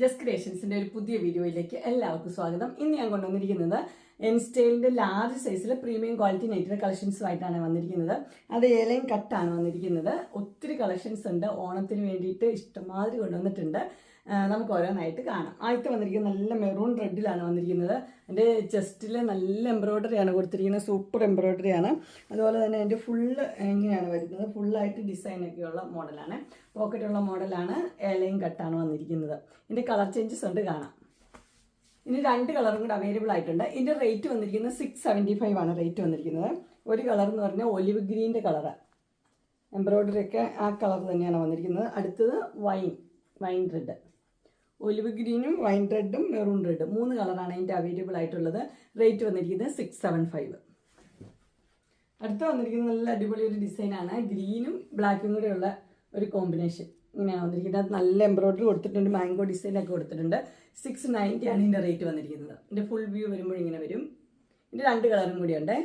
Just ക്രിയേഷൻസിന്റെ ഒരു പുതിയ വീഡിയോയിലേക്ക് എല്ലാവർക്കും സ്വാഗതം. ഇന്ന് ഞാൻ കൊണ്ടുവന്നിരിക്കുന്നത് എൻസ്റ്റൈലിന്റെ ലാർജ് സൈസിൽ പ്രീമിയം ക്വാളിറ്റി നെറ്റിന്റെ കളക്ഷൻസുമായിട്ടാണ് വന്നിരിക്കുന്നത്. അത് ഏലയും കട്ടാണ് വന്നിരിക്കുന്നത്. ഒത്തിരി കളക്ഷൻസ് ഉണ്ട്. ഓണത്തിന് വേണ്ടിയിട്ട് ഇഷ്ടമാതിരി കൊണ്ടുവന്നിട്ടുണ്ട്. നമുക്ക് ഓരോന്നായിട്ട് കാണാം. ആദ്യത്തെ വന്നിരിക്കുന്നത് നല്ല മെറൂൺ റെഡിലാണ് വന്നിരിക്കുന്നത്. എന്റെ ചെസ്റ്റിൽ നല്ല എംബ്രോയ്ഡറിയാണ് കൊടുത്തിരിക്കുന്നത്. സൂപ്പർ എംബ്രോയ്ഡറിയാണ് അതുപോലെ തന്നെ എന്റെ ഫുള്ള് എങ്ങനെയാണ് വരുന്നത്. ഫുള്ളായിട്ട് ഡിസൈനൊക്കെയുള്ള മോഡലാണ് പോക്കറ്റുള്ള മോഡലാണ് ഏലയും കട്ടാണ് വന്നിരിക്കുന്നത്. ഇതിന്റെ കളർ ചേഞ്ചസ് ഉണ്ട് കാണാം. ഇനി രണ്ട് കളറും കൂടെ അവൈലബിൾ ആയിട്ടുണ്ട്. ഇതിന്റെ റേറ്റ് വന്നിരിക്കുന്നത് സിക്സ് സെവന്റി ഫൈവ് ആണ് റേറ്റ് വന്നിരിക്കുന്നത്. ഒരു കളർ എന്ന് പറഞ്ഞാൽ ഒലിവ് ഗ്രീന്റെ കളറ് എംബ്രോയ്ഡറി ഒക്കെ ആ കളർ തന്നെയാണ് വന്നിരിക്കുന്നത്. അടുത്തത് വൈൻ വൈൻ റെഡ് ഒലിവ് ഗ്രീനും വൈൻ റെഡും മെറൂൺ റെഡും. മൂന്ന് കളറാണ് അതിന്റെ അവൈലബിൾ ആയിട്ടുള്ളത്. റേറ്റ് വന്നിരിക്കുന്നത് സിക്സ് സെവൻ ഫൈവ് അടുത്ത വന്നിരിക്കുന്നത് നല്ല അടിപൊളി ഒരു ഡിസൈനാണ് ഗ്രീനും ബ്ലാക്കും കൂടെയുള്ള ഒരു കോമ്പിനേഷൻ ഇങ്ങനെയാണ് വന്നിരിക്കുന്നത്. നല്ല എംബ്രോയിഡറി കൊടുത്തിട്ടുണ്ട്. മാംഗോ ഡിസൈനൊക്കെ കൊടുത്തിട്ടുണ്ട്. സിക്സ് നയന്റി ആണ് ഇതിന്റെ റേറ്റ് വന്നിരിക്കുന്നത്. ഇതിന്റെ ഫുൾ വ്യൂ വരുമ്പോൾ ഇങ്ങനെ വരും. ഇതിന്റെ രണ്ട് കളറും കൂടിയുണ്ട്.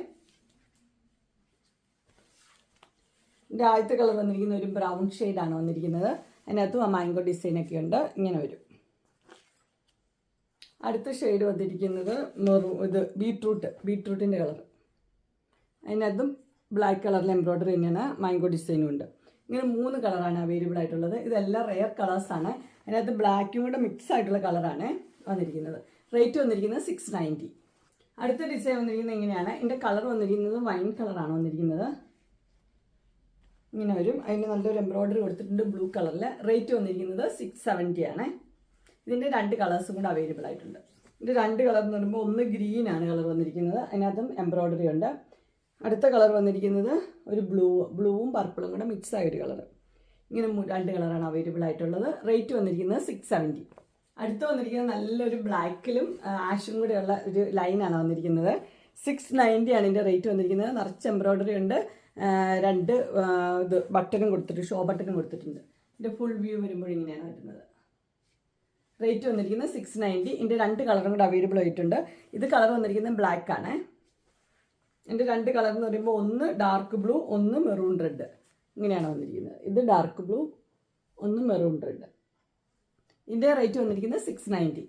ഇതിന്റെ ആദ്യത്തെ കളർ വന്നിരിക്കുന്ന ഒരു ബ്രൗൺ ഷെയ്ഡാണ് വന്നിരിക്കുന്നത്. അതിനകത്തും ആ മാംഗോ ഡിസൈനൊക്കെ ഉണ്ട്. ഇങ്ങനെ വരും. അടുത്ത ഷെയ്ഡ് വന്നിരിക്കുന്നത് മെറു ഇത് ബീട്രൂട്ട് ബീട്രൂട്ടിന്റെ കളർ അതിനകത്തും ബ്ലാക്ക് കളറിൽ എംബ്രോയ്ഡറി തന്നെയാണ് മാംഗോ ഡിസൈനും ഉണ്ട്. ഇങ്ങനെ മൂന്ന് കളറാണ് അവൈലബിൾ ആയിട്ടുള്ളത്. ഇതെല്ലാം റെയർ കളേഴ്സാണ് അതിനകത്ത് ബ്ലാക്കും കൂടെ മിക്സ് ആയിട്ടുള്ള കളറാണ് വന്നിരിക്കുന്നത്. റേറ്റ് വന്നിരിക്കുന്നത് സിക്സ് നയന്റി അടുത്ത ഡിസൈൻ വന്നിരിക്കുന്നത് എങ്ങനെയാണ്? ഇതിന്റെ കളർ വന്നിരിക്കുന്നത് വൈൻ കളറാണ് വന്നിരിക്കുന്നത്. ഇങ്ങനെ വരും. അതിന് നല്ലൊരു എംബ്രോയ്ഡറി കൊടുത്തിട്ടുണ്ട് ബ്ലൂ കളറിൽ റേറ്റ് വന്നിരിക്കുന്നത് സിക്സ് സെവന്റി ആണ്. ഇതിന്റെ രണ്ട് കളേഴ്സും കൂടെ അവൈലബിൾ ആയിട്ടുണ്ട്. ഇതിന്റെ രണ്ട് കളർ എന്ന് പറയുമ്പോൾ ഒന്ന് ഗ്രീൻ ആണ് കളർ വന്നിരിക്കുന്നത്. അതിനകത്തും എംബ്രോയ്ഡറി ഉണ്ട്. അടുത്ത കളർ വന്നിരിക്കുന്നത് ഒരു ബ്ലൂ ബ്ലൂവും പർപ്പിളും കൂടെ മിക്സ് ആയ കളർ ഇങ്ങനെ രണ്ട് കളറാണ് അവൈലബിൾ ആയിട്ടുള്ളത്. റേറ്റ് വന്നിരിക്കുന്നത് സിക്സ് സെവന്റി അടുത്ത് വന്നിരിക്കുന്നത് നല്ലൊരു ബ്ലാക്കിലും ആഷും കൂടെയുള്ള ഒരു ലൈനാണ് വന്നിരിക്കുന്നത്. സിക്സ് നയന്റി ആണ് ഇതിന്റെ റേറ്റ് വന്നിരിക്കുന്നത്. നിറച്ച് എംബ്രോയ്ഡറി ഉണ്ട്. രണ്ട് ഇത് ബട്ടനും കൊടുത്തിട്ടുണ്ട് ഷോ ബട്ടനും കൊടുത്തിട്ടുണ്ട്. ഇതിന്റെ ഫുൾ വ്യൂ വരുമ്പോൾ ഇങ്ങനെയാണ് വരുന്നത്. റേറ്റ് വന്നിരിക്കുന്നത് സിക്സ് നയന്റി ഇതിന്റെ രണ്ട് കളറും കൂടെ അവൈലബിൾ ആയിട്ടുണ്ട്. ഇത് കളർ വന്നിരിക്കുന്നത് ബ്ലാക്ക് ആണ്. എന്റെ രണ്ട് കളർ എന്ന് പറയുമ്പോൾ ഒന്ന് ഡാർക്ക് ബ്ലൂ ഒന്ന് മെറൂൺ റെഡ് ഇങ്ങനെയാണ് വന്നിരിക്കുന്നത്. ഇത് ഡാർക്ക് ബ്ലൂ ഒന്ന് മെറൂൺ റെഡ് ഇതിന്റെ റേറ്റ് വന്നിരിക്കുന്നത് സിക്സ് നയന്റി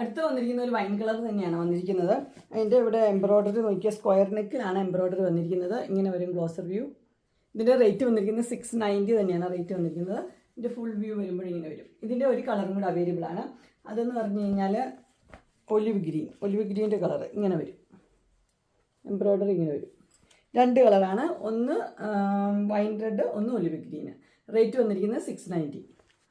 അടുത്ത് വന്നിരിക്കുന്ന ഒരു വൈൻ കളർ തന്നെയാണ് വന്നിരിക്കുന്നത്. അതിന്റെ ഇവിടെ എംബ്രോയ്ഡറി നോക്കിയ സ്ക്വയർ നെക്കിലാണ് എംബ്രോയ്ഡറി വന്നിരിക്കുന്നത്. ഇങ്ങനെ വരും ഗ്ലോസർ വ്യൂ ഇതിന്റെ റേറ്റ് വന്നിരിക്കുന്നത് സിക്സ് നയന്റി തന്നെയാണ് റേറ്റ് വന്നിരിക്കുന്നത്. ഇതിന്റെ ഫുൾ വ്യൂ വരുമ്പോൾ ഇങ്ങനെ വരും. ഇതിന്റെ ഒരു കളറും കൂടെ അവൈലബിൾ ആണ്. അതെന്ന് പറഞ്ഞു കഴിഞ്ഞാൽ ഒലിവ് ഗ്രീൻ ഒലിവ് ഗ്രീന്റെ കളർ ഇങ്ങനെ വരും. എംബ്രോയിഡറി ഇങ്ങനെ വരും. രണ്ട് കളറാണ് ഒന്ന് വൈൻ റെഡ് ഒന്ന് ഒലിവ് ഗ്രീൻ റേറ്റ് വന്നിരിക്കുന്നത് സിക്സ് നയന്റി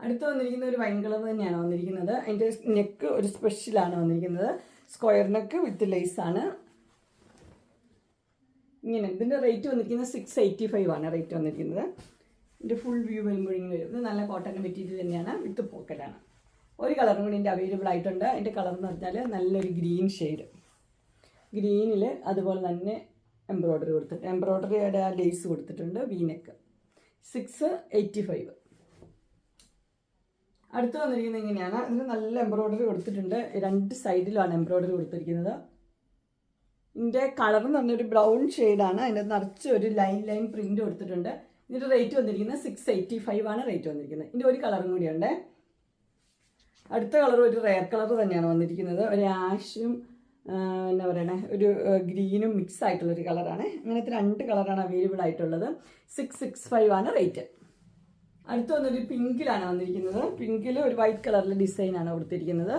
അടുത്ത് വന്നിരിക്കുന്ന ഒരു വൈൻ കളർ തന്നെയാണ് വന്നിരിക്കുന്നത്. അതിന്റെ നെക്ക് ഒരു സ്പെഷ്യലാണ് വന്നിരിക്കുന്നത്. സ്ക്വയർ നെക്ക് വിത്ത് ലേസ് ആണ്. ഇങ്ങനെ. ഇതിന്റെ റേറ്റ് വന്നിരിക്കുന്നത് സിക്സ് എയ്റ്റി ഫൈവ് ആണ് റേറ്റ് വന്നിരിക്കുന്നത്. ഇതിന്റെ ഫുൾ വ്യൂ വരുമ്പോൾ ഇങ്ങനെ വരും ഇത് നല്ല കോട്ടൺ മെറ്റീരിയൽ തന്നെയാണ്. വിത്ത് പോക്കറ്റാണ് ഒരു കളറും കൂടി ഇതിന്റെ അവൈലബിൾ ആയിട്ടുണ്ട്. അതിന്റെ കളർ എന്ന് പറഞ്ഞാൽ നല്ലൊരു ഗ്രീൻ ഷെയ്ഡ് ഗ്രീനിൽ അതുപോലെ തന്നെ എംബ്രോയ്ഡറി കൊടുത്തിട്ട് എംബ്രോയ്ഡറിയുടെ ആ ലേസ് കൊടുത്തിട്ടുണ്ട് വീനെക്ക് സിക്സ് എയ്റ്റി ഫൈവ് അടുത്ത് വന്നിരിക്കുന്നത് ഇങ്ങനെയാണ്. ഇതിന് നല്ല എംബ്രോയ്ഡറി കൊടുത്തിട്ടുണ്ട്. രണ്ട് സൈഡിലാണ് എംബ്രോയ്ഡറി കൊടുത്തിരിക്കുന്നത്. ഇതിന്റെ കളർ എന്ന് പറഞ്ഞൊരു ബ്രൗൺ ഷെയ്ഡാണ് അതിന്റെ നിറച്ച് ഒരു ലൈൻ ലൈൻ പ്രിന്റ് കൊടുത്തിട്ടുണ്ട്. ഇതിന്റെ റേറ്റ് വന്നിരിക്കുന്നത് സിക്സ് എയ്റ്റി ഫൈവ് ആണ് റേറ്റ് വന്നിരിക്കുന്നത്. ഇതിന്റെ ഒരു കളറും കൂടിയുണ്ട് അടുത്ത കളർ ഒരു റെയർ കളർ തന്നെയാണ് വന്നിരിക്കുന്നത്. ഒരു ആഷും എന്താ പറയണേ ഒരു ഗ്രീനും മിക്സ് ആയിട്ടുള്ള ഒരു കളറാണ് അങ്ങനത്തെ രണ്ട് കളറാണ് അവൈലബിൾ ആയിട്ടുള്ളത്. സിക്സ് സിക്സ് ഫൈവ് ആണ് റേറ്റ് അടുത്ത വന്നൊരു പിങ്കിലാണ് വന്നിരിക്കുന്നത്. പിങ്കിൽ ഒരു വൈറ്റ് കളറിലെ ഡിസൈനാണ് കൊടുത്തിരിക്കുന്നത്.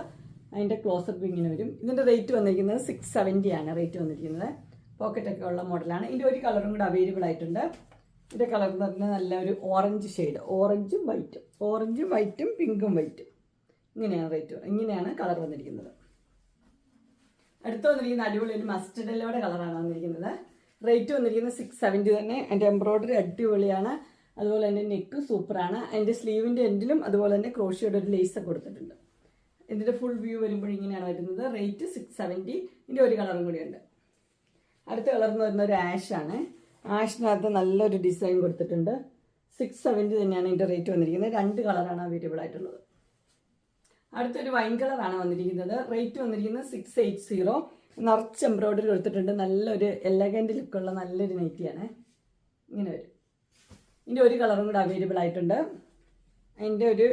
അതിന്റെ ക്ലോസർ ഇങ്ങനെ വരും. ഇതിന്റെ റേറ്റ് വന്നിരിക്കുന്നത് സിക്സ് സെവന്റി ആണ് റേറ്റ് വന്നിരിക്കുന്നത്. പോക്കറ്റൊക്കെ ഉള്ള മോഡലാണ് ഇതിന്റെ ഒരു കളറും കൂടെ അവൈലബിൾ ആയിട്ടുണ്ട്. ഇതിന്റെ കളർ എന്ന് പറഞ്ഞാൽ നല്ല ഒരു ഓറഞ്ച് ഷെയ്ഡ്. ഓറഞ്ചും വൈറ്റും. ഓറഞ്ചും വൈറ്റും പിങ്കും വൈറ്റും. ഇങ്ങനെയാണ് റേറ്റ് ഇങ്ങനെയാണ് കളർ വന്നിരിക്കുന്നത്. അടുത്ത് വന്നിരിക്കുന്ന അടിപൊളി ഒരു മസ്റ്റർഡ് കളറാണ് വന്നിരിക്കുന്നത്. റേറ്റ് വന്നിരിക്കുന്നത് സിക്സ് സെവന്റി തന്നെ. അതിന്റെ എംബ്രോയ്ഡറി അടിപൊളിയാണ്. അതുപോലെ തന്നെ നെക്ക് സൂപ്പറാണ് അതിന്റെ സ്ലീവിന്റെ എൻഡിലും അതുപോലെ തന്നെ ക്രോഷിയുടെ ഒരു ലേസ് കൊടുത്തിട്ടുണ്ട്. ഇതിന്റെ ഫുൾ വ്യൂ വരുമ്പോൾ ഇങ്ങനെയാണ് വരുന്നത്. റേറ്റ് സിക്സ് സെവന്റി ഇതിന്റെ ഒരു കളറും കൂടിയുണ്ട്. അടുത്ത കളർ എന്ന് പറയുന്നത് ഒരു ആഷാണ് ആഷിനകത്ത് നല്ലൊരു ഡിസൈൻ കൊടുത്തിട്ടുണ്ട്. സിക്സ് സെവന്റി തന്നെയാണ് ഇതിന്റെ റേറ്റ് വന്നിരിക്കുന്നത്. രണ്ട് കളറാണ് അവൈലബിൾ ആയിട്ടുള്ളത്. അടുത്തൊരു വൈൻ കളറാണ് വന്നിരിക്കുന്നത്. റേറ്റ് വന്നിരിക്കുന്നത് സിക്സ് എയ്റ്റ് സീറോ നിറച്ച് എംബ്രോയ്ഡറി കൊടുത്തിട്ടുണ്ട്. നല്ലൊരു എലഗന്റ് ലുക്കുള്ള നല്ലൊരു നൈറ്റിയാണ് ഇങ്ങനെ വരും. ഇതിന്റെ ഒരു കളറും കൂടെ അവൈലബിൾ ആയിട്ടുണ്ട്. അതിന്റെ ഒരു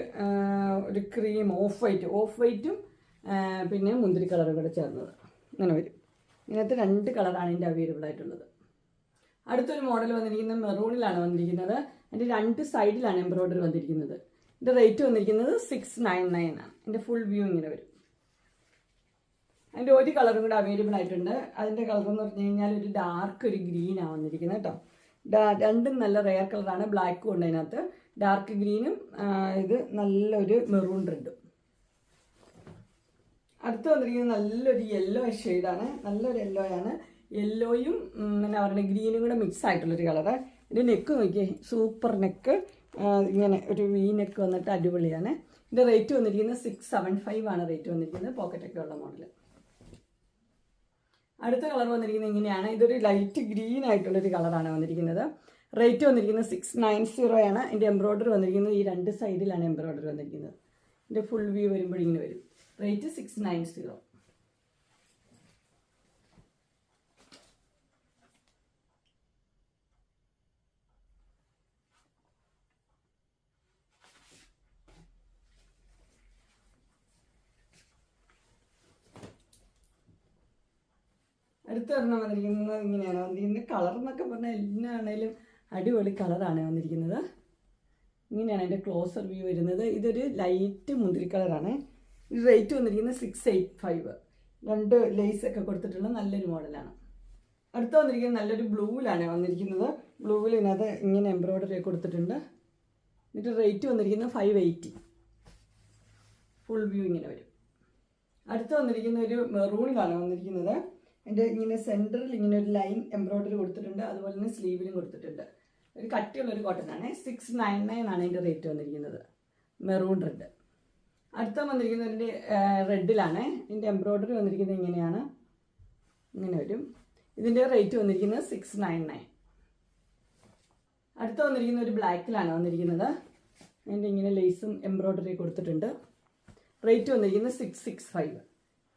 ഒരു ക്രീം ഓഫ് വൈറ്റ് ഓഫ് വൈറ്റും പിന്നെ മുന്തിരി കളറും കൂടെ ചേർന്നത്. ഇങ്ങനെ വരും. ഇങ്ങനത്തെ രണ്ട് കളറാണ് ഇതിന്റെ അവൈലബിൾ ആയിട്ടുള്ളത്. അടുത്തൊരു മോഡൽ വന്നിരിക്കുന്നത് മെറൂണിലാണ് വന്നിരിക്കുന്നത്. അതിന്റെ രണ്ട് സൈഡിലാണ് എംബ്രോയിഡറി വന്നിരിക്കുന്നത്. ഇതിന്റെ റേറ്റ് വന്നിരിക്കുന്നത് സിക്സ് നയൻ നയൻ ആണ്. ഇതിന്റെ ഫുൾ വ്യൂ ഇങ്ങനെ വരും. അതിന്റെ ഒരു കളറും കൂടെ അവൈലബിൾ ആയിട്ടുണ്ട്. അതിന്റെ കളർ എന്ന് പറഞ്ഞു കഴിഞ്ഞാൽ ഒരു ഡാർക്ക് ഒരു ഗ്രീൻ ആണ് വന്നിരിക്കുന്നത് കേട്ടോ രണ്ടും നല്ല റെയർ കളറാണ് ബ്ലാക്കും ഉണ്ട് അതിനകത്ത്. ഡാർക്ക് ഗ്രീനും ഇത് നല്ലൊരു മെറൂൺ റെഡും അടുത്ത് വന്നിരിക്കുന്നത് നല്ലൊരു യെല്ലോ ഷെയ്ഡാണ് നല്ലൊരു യെല്ലോ ആണ്. യെല്ലോയും പിന്നെ പറയുക ഗ്രീനും കൂടെ മിക്സ് ആയിട്ടുള്ളൊരു കളറ് ഇതിന്റെ നെക്ക് നോക്കിയേ സൂപ്പർ നെക്ക് ഇങ്ങനെ ഒരു വി നെക്ക് വന്നിട്ട് അടിപൊളിയാണ്. ഇതിന്റെ റേറ്റ് വന്നിരിക്കുന്നത് സിക്സ് സെവൻ ഫൈവ് ആണ് റേറ്റ് വന്നിരിക്കുന്നത് പോക്കറ്റൊക്കെ ഉള്ള മോഡൽ അടുത്ത കളർ വന്നിരിക്കുന്നത് ഇങ്ങനെയാണ്. ഇതൊരു ലൈറ്റ് ഗ്രീൻ ആയിട്ടുള്ളൊരു കളറാണ് വന്നിരിക്കുന്നത്. റേറ്റ് വന്നിരിക്കുന്നത് സിക്സ് നയൻ സീറോ ആണ്. ഇതിന്റെ എംബ്രോയ്ഡറി വന്നിരിക്കുന്നത് ഈ രണ്ട് സൈഡിലാണ് എംബ്രോയ്ഡറി വന്നിരിക്കുന്നത്. ഇതിന്റെ ഫുൾ വ്യൂ വരുമ്പോഴിങ്ങനെ വരും. റേറ്റ് സിക്സ് നയൻ സീറോ അടുത്ത ഒരെണ്ണം വന്നിരിക്കുന്നത് ഇങ്ങനെയാണ്. വന്നിരിക്കുന്നത് കളർ എന്നൊക്കെ പറഞ്ഞാൽ എല്ലാണേലും അടിപൊളി കളറാണ് വന്നിരിക്കുന്നത്. ഇങ്ങനെയാണ് അതിന്റെ ക്ലോസർ വ്യൂ വരുന്നത്. ഇതൊരു ലൈറ്റ് മുന്തിരി കളറാണ് റേറ്റ് വന്നിരിക്കുന്നത് സിക്സ് എയ്റ്റ് ഫൈവ് രണ്ട് ലേസ് ഒക്കെ കൊടുത്തിട്ടുള്ള നല്ലൊരു മോഡലാണ് അടുത്ത വന്നിരിക്കുന്നത് നല്ലൊരു ബ്ലൂവിലാണ് വന്നിരിക്കുന്നത്. ബ്ലൂവിൽ ഇതിനകത്ത് ഇങ്ങനെ എംബ്രോയ്ഡറി കൊടുത്തിട്ടുണ്ട്. എന്നിട്ട് റേറ്റ് വന്നിരിക്കുന്നത് ഫൈവ് എയ്റ്റി ഫുൾ വ്യൂ ഇങ്ങനെ വരും. അടുത്ത് വന്നിരിക്കുന്ന ഒരു മെറൂണിലാണ് വന്നിരിക്കുന്നത്. അതിന്റെ ഇങ്ങനെ സെന്ററിൽ ഇങ്ങനെ ഒരു ലൈൻ എംബ്രോയ്ഡറി കൊടുത്തിട്ടുണ്ട്. അതുപോലെ തന്നെ സ്ലീവിലും കൊടുത്തിട്ടുണ്ട്. ഒരു കട്ടിയുള്ളൊരു കോട്ടൺ ആണ്. സിക്സ് നയൻ നയൻ ആണ് അതിന്റെ റേറ്റ് വന്നിരിക്കുന്നത്. മെറൂൺ റെഡ് അടുത്ത വന്നിരിക്കുന്നതിന്റെ റെഡിലാണ് ഇതിന്റെ എംബ്രോയ്ഡറി വന്നിരിക്കുന്നത് ഇങ്ങനെയാണ്. ഇങ്ങനെ വരും. ഇതിന്റെ റേറ്റ് വന്നിരിക്കുന്നത് സിക്സ് നയൻ നയൻ അടുത്ത വന്നിരിക്കുന്ന ഒരു ബ്ലാക്കിലാണ് വന്നിരിക്കുന്നത്. അതിന്റെ ഇങ്ങനെ ലേസും എംബ്രോയ്ഡറി കൊടുത്തിട്ടുണ്ട്. റേറ്റ് വന്നിരിക്കുന്നത് six six five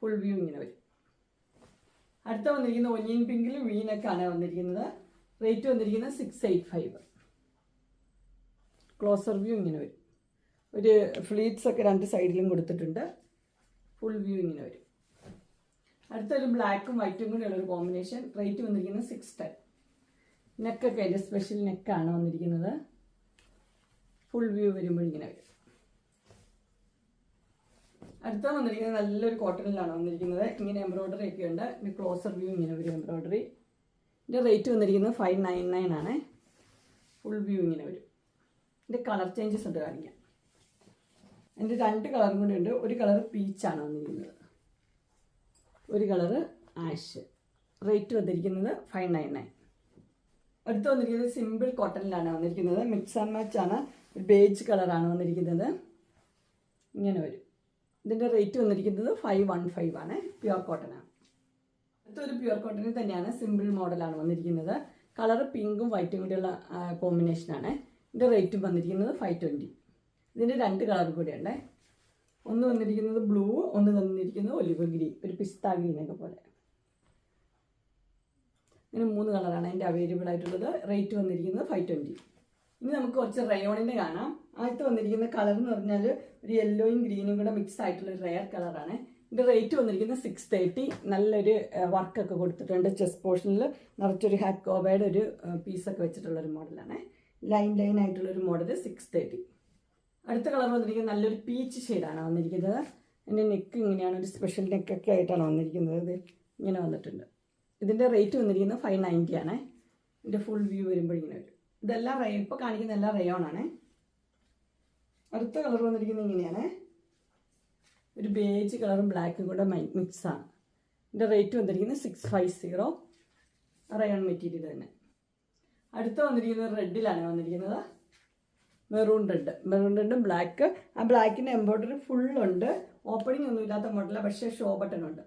full view ഇങ്ങനെ വരും. അടുത്ത വന്നിരിക്കുന്ന ഒനിയൻ പിങ്കിൽ വീനൊക്കെയാണ് വന്നിരിക്കുന്നത്. റേറ്റ് വന്നിരിക്കുന്നത് six eight five closer view ഇങ്ങനെ വരും. ഒരു ഫ്ലീറ്റ്സ് ഒക്കെ രണ്ട് സൈഡിലും കൊടുത്തിട്ടുണ്ട്. ഫുൾ വ്യൂ ഇങ്ങനെ വരും. അടുത്തൊരു ബ്ലാക്കും വൈറ്റും കൂടെയുള്ള ഒരു കോമ്പിനേഷൻ റേറ്റ് വന്നിരിക്കുന്നത് സിക്സ് ടെൻ നെക്കൊക്കെ അതിന്റെ സ്പെഷ്യൽ നെക്കാണ് വന്നിരിക്കുന്നത്. ഫുൾ വ്യൂ വരുമ്പോൾ ഇങ്ങനെ വരും. അടുത്ത വന്നിരിക്കുന്നത് നല്ലൊരു കോട്ടണിലാണ് വന്നിരിക്കുന്നത്. ഇങ്ങനെ എംബ്രോയ്ഡറി ഒക്കെ ഉണ്ട്. ഇനി ക്ലോസർ വ്യൂ ഇങ്ങനെ വരും എംബ്രോയ്ഡറി ഇതിന്റെ റേറ്റ് വന്നിരിക്കുന്നത് ഫൈവ് നയൻ നയൻ ആണ്. ഫുൾ വ്യൂ ഇങ്ങനെ വരും. ഇതിന്റെ കളർ ചേഞ്ചസ് ഉണ്ട് കാണിക്കാം. അതിന്റെ രണ്ട് കളറും കൂടി ഉണ്ട്. ഒരു കളർ പീച്ചാണ് വന്നിരിക്കുന്നത്. ഒരു കളറ് ആഷ് റേറ്റ് വന്നിരിക്കുന്നത് ഫൈവ് നയൻ നയൻ അടുത്ത് വന്നിരിക്കുന്നത് സിമ്പിൾ കോട്ടണിലാണ് വന്നിരിക്കുന്നത്. മിക്സ് ആൻഡ് മാച്ച് ആണ്. ഒരു ബേജ് കളറാണ് വന്നിരിക്കുന്നത്. ഇങ്ങനെ വരും. ഇതിന്റെ റേറ്റ് വന്നിരിക്കുന്നത് ഫൈവ് വൺ ഫൈവ് ആണ്. പ്യുവർ കോട്ടൺ ആണ്. അടുത്തൊരു പ്യുവർ കോട്ടണിൽ തന്നെയാണ് സിമ്പിൾ മോഡലാണ് വന്നിരിക്കുന്നത്. കളർ പിങ്കും വൈറ്റും കൂടിയുള്ള കോമ്പിനേഷനാണ് ഇതിന്റെ റേറ്റും വന്നിരിക്കുന്നത് ഫൈവ് ട്വന്റി ഇതിന്റെ രണ്ട് കളർ കൂടിയുണ്ട്. ഒന്ന് വന്നിരിക്കുന്നത് ബ്ലൂ ഒന്ന് വന്നിരിക്കുന്നത് ഒലിവ് ഗ്രീൻ ഒരു പിസ്ത ഗ്രീനൊക്കെ പോലെ. ഇങ്ങനെ മൂന്ന് കളറാണ് അതിന്റെ അവൈലബിൾ ആയിട്ടുള്ളത്. റേറ്റ് വന്നിരിക്കുന്നത് ഫൈവ് ട്വന്റി ഇനി നമുക്ക് കുറച്ച് റയോണിന്റെ കാണാം. ആദ്യത്തെ വന്നിരിക്കുന്ന കളർ എന്ന് പറഞ്ഞാൽ ഒരു യെല്ലോയും ഗ്രീനും കൂടെ മിക്സ് ആയിട്ടുള്ള ഒരു റെയർ കളറാണ് ഇതിന്റെ റേറ്റ് വന്നിരിക്കുന്നത് സിക്സ് തേർട്ടി നല്ലൊരു വർക്കൊക്കെ കൊടുത്തിട്ടുണ്ട്. ചെസ് പോർഷനിൽ നിറച്ചൊരു ഹാറ്റ് കോബയുടെ ഒരു പീസൊക്കെ വെച്ചിട്ടുള്ളൊരു മോഡലാണ് ലൈൻ ലൈൻ ആയിട്ടുള്ളൊരു മോഡൽ സിക്സ് തേർട്ടി അടുത്ത കളർ വന്നിരിക്കുന്നത് നല്ലൊരു പീച്ച് ഷെയ്ഡാണ് വന്നിരിക്കുന്നത്. എന്റെ നെക്ക് ഇങ്ങനെയാണ് ഒരു സ്പെഷ്യൽ നെക്കൊക്കെ ആയിട്ടാണ് വന്നിരിക്കുന്നത്. ഇത് ഇങ്ങനെ വന്നിട്ടുണ്ട്. ഇതിന്റെ റേറ്റ് വന്നിരിക്കുന്നത് ഫൈവ് നയന്റി ആണ്. ഇതിന്റെ ഫുൾ വ്യൂ വരുമ്പോൾ ഇങ്ങനെ വരും. ഇതെല്ലാം റേ ഇപ്പോൾ കാണിക്കുന്ന എല്ലാം റയോൺ ആണ്. അടുത്ത കളർ വന്നിരിക്കുന്നത് ഇങ്ങനെയാണ്. ഒരു ബേജ് കളറും ബ്ലാക്കും കൂടെ മിക്സ് ആണ്. ഇതിന്റെ റേറ്റ് വന്നിരിക്കുന്നത് six five zero rayon material തന്നെ. അടുത്ത വന്നിരിക്കുന്നത് റെഡിലാണ് വന്നിരിക്കുന്നത്. മെറൂൺ റെഡ് മെറൂൺ റെഡും ബ്ലാക്ക് ആ ബ്ലാക്കിന്റെ എംബ്രോയ്ഡറി ഫുള്ളുണ്ട് ഓപ്പണിംഗ് ഒന്നും ഇല്ലാത്ത മോഡലാണ് പക്ഷേ ഷോ ബട്ടൺ ഉണ്ട്.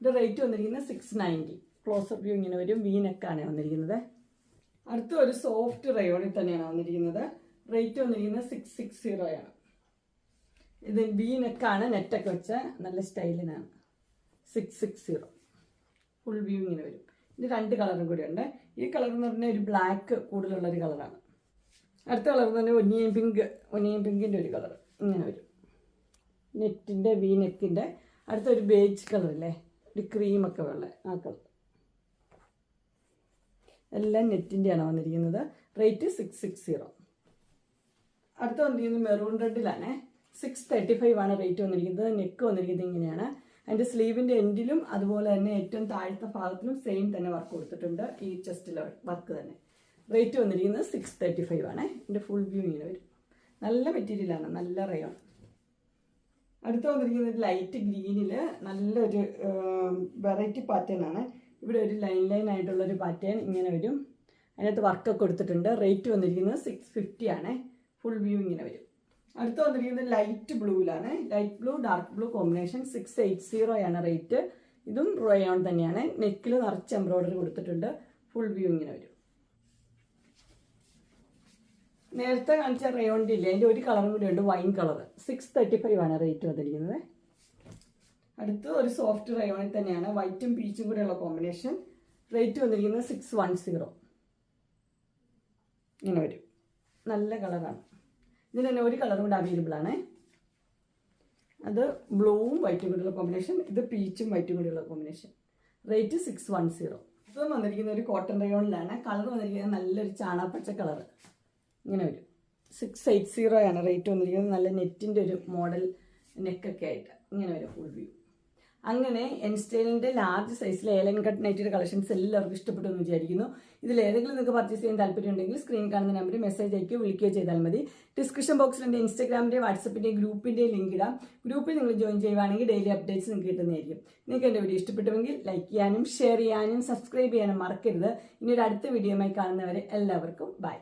ഇത് റേറ്റ് വന്നിരിക്കുന്നത് സിക്സ് നയന്റി ക്ലോസപ്പ് വ്യൂ ഇങ്ങനെ വരും. വി നെക്കാണ് വന്നിരിക്കുന്നത്. അടുത്ത ഒരു സോഫ്റ്റ് റയോണിൽ തന്നെയാണ് വന്നിരിക്കുന്നത്. റേറ്റ് വന്നിരിക്കുന്നത് സിക്സ് സിക്സ് സീറോയാണ് ഇത് ബി നെക്കാണ് നെറ്റൊക്കെ വെച്ച നല്ല സ്റ്റൈലിനാണ് six six zero full view ഇങ്ങനെ വരും. ഇത് രണ്ട് കളറും കൂടി ഉണ്ട്. ഈ കളർ എന്ന് പറഞ്ഞാൽ ഒരു ബ്ലാക്ക് കൂടുതലുള്ള ഒരു കളറാണ് അടുത്ത കളർ തന്നെ ഒന്നിയും പിങ്ക് ഒന്നിയും പിങ്കിന്റെ ഒരു കളർ ഇങ്ങനെ വരും. നെറ്റിന്റെ വി നെക്കിന്റെ അടുത്തൊരു ബേജ് കളറില്ലേ ഒരു ക്രീമൊക്കെ ഉള്ള ആ കളർ എല്ലാം നെറ്റിന്റെയാണ് വന്നിരിക്കുന്നത്. റേറ്റ് സിക്സ് സിക്സ് സീറോ അടുത്ത വന്നിരിക്കുന്നത് മെറൂൺ റെഡിലാണ് സിക്സ് തേർട്ടി ഫൈവ് ആണ് റേറ്റ് വന്നിരിക്കുന്നത്. നെക്ക് വന്നിരിക്കുന്നത് ഇങ്ങനെയാണ്. അതിന്റെ സ്ലീവിന്റെ എൻഡിലും അതുപോലെ തന്നെ ഏറ്റവും താഴത്തെ ഭാഗത്തിലും സെയിം തന്നെ വർക്ക് കൊടുത്തിട്ടുണ്ട്. ഈ ചെസ്റ്റിലെ വർക്ക് തന്നെ. റേറ്റ് വന്നിരിക്കുന്നത് സിക്സ് തേർട്ടി ഫൈവ് ആണ്. ഇതിന്റെ ഫുൾ വ്യൂ ഇങ്ങനെ വരും. നല്ല മെറ്റീരിയലാണ് നല്ല റയോൺ അടുത്ത വന്നിരിക്കുന്നത് ലൈറ്റ് ഗ്രീനിൽ നല്ലൊരു വെറൈറ്റി പാറ്റേൺ ആണ്. ഇവിടെ ഒരു ലൈൻ ലൈൻ ആയിട്ടുള്ള ഒരു പാറ്റേൺ ഇങ്ങനെ വരും. അതിനകത്ത് വർക്കൊക്കെ കൊടുത്തിട്ടുണ്ട്. റേറ്റ് വന്നിരിക്കുന്നത് സിക്സ് ഫിഫ്റ്റി ആണ്. ഫുൾ വ്യൂ ഇങ്ങനെ വരും. അടുത്ത് വന്നിരിക്കുന്നത് light ബ്ലൂവിലാണ് light blue dark blue combination six eight zero ആണ് റേറ്റ് ഇതും റോയോൺ തന്നെയാണ്. നെക്കിൽ നിറച്ച് എംബ്രോയ്ഡറി കൊടുത്തിട്ടുണ്ട്. ഫുൾ വ്യൂ ഇങ്ങനെ വരും. നേരത്തെ കാണിച്ച റയോണിന്റെ ഇല്ലേ? അതിന്റെ ഒരു കളറും കൂടി ഉണ്ട്. Wine colour six thirty five ആണ് റേറ്റ് വന്നിരിക്കുന്നത്. അടുത്ത് ഒരു സോഫ്റ്റ് റയോണിൽ തന്നെയാണ്. വൈറ്റും പീച്ചും കൂടെയുള്ള കോമ്പിനേഷൻ റേറ്റ് വന്നിരിക്കുന്നത് സിക്സ് വൺ സീറോ ഇങ്ങനെ വരും. നല്ല കളറാണ് ഇതിന് തന്നെ ഒരു കളറും കൂടെ അവൈലബിൾ ആണ്. അത് ബ്ലൂവും വൈറ്റും കൂടെയുള്ള കോമ്പിനേഷൻ ഇത് പീച്ചും വൈറ്റും കൂടെയുള്ള combination rate six one zero ഇത് വന്നിരിക്കുന്ന ഒരു കോട്ടൺ റയോണിലാണ് കളർ വന്നിരിക്കുന്നത് നല്ലൊരു ചാണാപ്പച്ച കളർ ഇങ്ങനെ വരും. സിക്സ് എയ്റ്റ് സീറോ ആണ്. റേറ്റ് വന്നിരിക്കുന്നത് നല്ല നെറ്റിന്റെ ഒരു മോഡൽ നെക്കൊക്കെ ആയിട്ട്. ഇങ്ങനെ വരും ഫുൾ വ്യൂ അങ്ങനെ എൻസ്റ്റൈലിന്റെ ലാർജ് സൈസിലെ ഏലൻ കട്ട് നൈറ്റിയുടെ കളക്ഷൻസ് എല്ലാവർക്കും ഇഷ്ടപ്പെട്ടു എന്ന് വിചാരിക്കുന്നു. ഇതിൽ ഏതെങ്കിലും നിങ്ങൾക്ക് പർച്ചേസ് ചെയ്യാൻ താല്പര്യമുണ്ടെങ്കിൽ സ്ക്രീൻ കാണുന്ന നമ്പറിൽ മെസ്സേജ് അയക്കുകയോ വിളിക്കുകയോ ചെയ്താൽ മതി. ഡിസ്ക്രിപ്ഷൻ ബോക്സിൽ ഇൻസ്റ്റാഗ്രാമിന്റെ വാട്സപ്പിന്റെ ഗ്രൂപ്പിന്റെ ലിങ്ക് ഇടാം. ഗ്രൂപ്പിൽ നിങ്ങൾ ജോയിൻ ചെയ്യുവാണെങ്കിൽ ഡെയിലി അപ്ഡേറ്റ്സ് നിങ്ങൾക്ക് കിട്ടുന്നതായിരിക്കും. നിങ്ങൾക്ക് എന്റെ വീഡിയോ ഇഷ്ടപ്പെട്ടുവെങ്കിൽ ലൈക്ക് ചെയ്യാനും ഷെയർ ചെയ്യാനും സബ്സ്ക്രൈബ് ചെയ്യാനും മറക്കരുത്. ഇനി ഒരു അടുത്ത വീഡിയോയുമായി കാണുന്നവരെ എല്ലാവർക്കും ബൈ